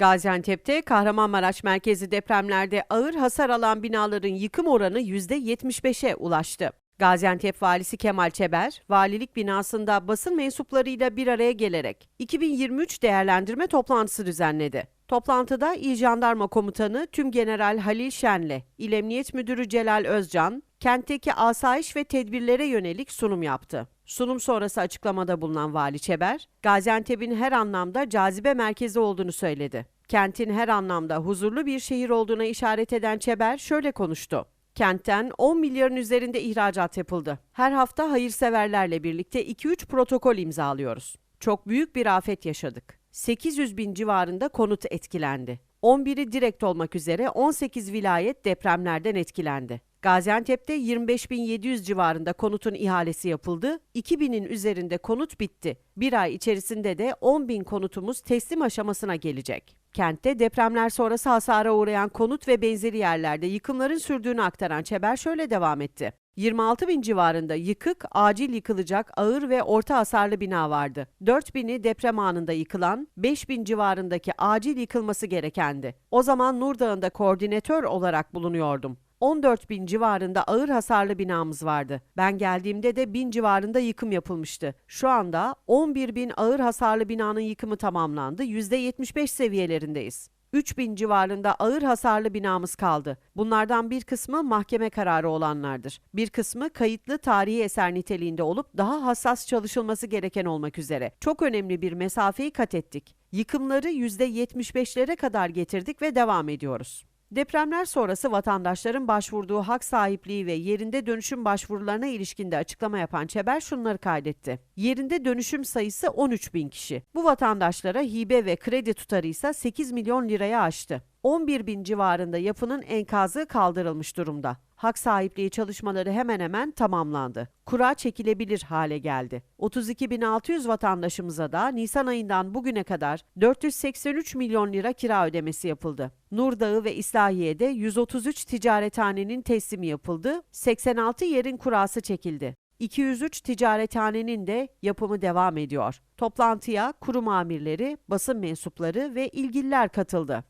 Gaziantep'te Kahramanmaraş merkezi depremlerde ağır hasar alan binaların yıkım oranı %75'e ulaştı. Gaziantep Valisi Kemal Çeber, valilik binasında basın mensuplarıyla bir araya gelerek 2023 değerlendirme toplantısı düzenledi. Toplantıda İl Jandarma Komutanı Tüm General Halil Şen'le İl Emniyet Müdürü Celal Özcan, kentteki asayiş ve tedbirlere yönelik sunum yaptı. Sunum sonrası açıklamada bulunan Vali Çeber, Gaziantep'in her anlamda cazibe merkezi olduğunu söyledi. Kentin her anlamda huzurlu bir şehir olduğuna işaret eden Çeber şöyle konuştu. Kentten 10 milyarın üzerinde ihracat yapıldı. Her hafta hayırseverlerle birlikte 2-3 protokol imzalıyoruz. Çok büyük bir afet yaşadık. 800 bin civarında konut etkilendi. 11'i direkt olmak üzere 18 vilayet depremlerden etkilendi. Gaziantep'te 25.700 civarında konutun ihalesi yapıldı. 2000'in üzerinde konut bitti. Bir ay içerisinde de 10.000 konutumuz teslim aşamasına gelecek. Kentte depremler sonrası hasara uğrayan konut ve benzeri yerlerde yıkımların sürdüğünü aktaran Çeber şöyle devam etti. 26 bin civarında yıkık, acil yıkılacak ağır ve orta hasarlı bina vardı. 4 bini deprem anında yıkılan, 5 bin civarındaki acil yıkılması gerekendi. O zaman Nurdağ'ında koordinatör olarak bulunuyordum. 14 bin civarında ağır hasarlı binamız vardı. Ben geldiğimde de bin civarında yıkım yapılmıştı. Şu anda 11 bin ağır hasarlı binanın yıkımı tamamlandı. %75 seviyelerindeyiz. 3 bin civarında ağır hasarlı binamız kaldı. Bunlardan bir kısmı mahkeme kararı olanlardır. Bir kısmı kayıtlı tarihi eser niteliğinde olup daha hassas çalışılması gereken olmak üzere. Çok önemli bir mesafeyi kat ettik. Yıkımları %75'lere kadar getirdik ve devam ediyoruz. Depremler sonrası vatandaşların başvurduğu hak sahipliği ve yerinde dönüşüm başvurularına ilişkinde açıklama yapan Çeber şunları kaydetti. Yerinde dönüşüm sayısı 13 bin kişi. Bu vatandaşlara hibe ve kredi tutarı ise 8 milyon liraya aştı. 11 bin civarında yapının enkazı kaldırılmış durumda. Hak sahipliği çalışmaları hemen hemen tamamlandı. Kura çekilebilir hale geldi. 32.600 vatandaşımıza da Nisan ayından bugüne kadar 483 milyon lira kira ödemesi yapıldı. Nurdağı ve İslahiye'de 133 ticarethanenin teslimi yapıldı, 86 yerin kurası çekildi. 203 ticarethanenin de yapımı devam ediyor. Toplantıya kurum amirleri, basın mensupları ve ilgililer katıldı.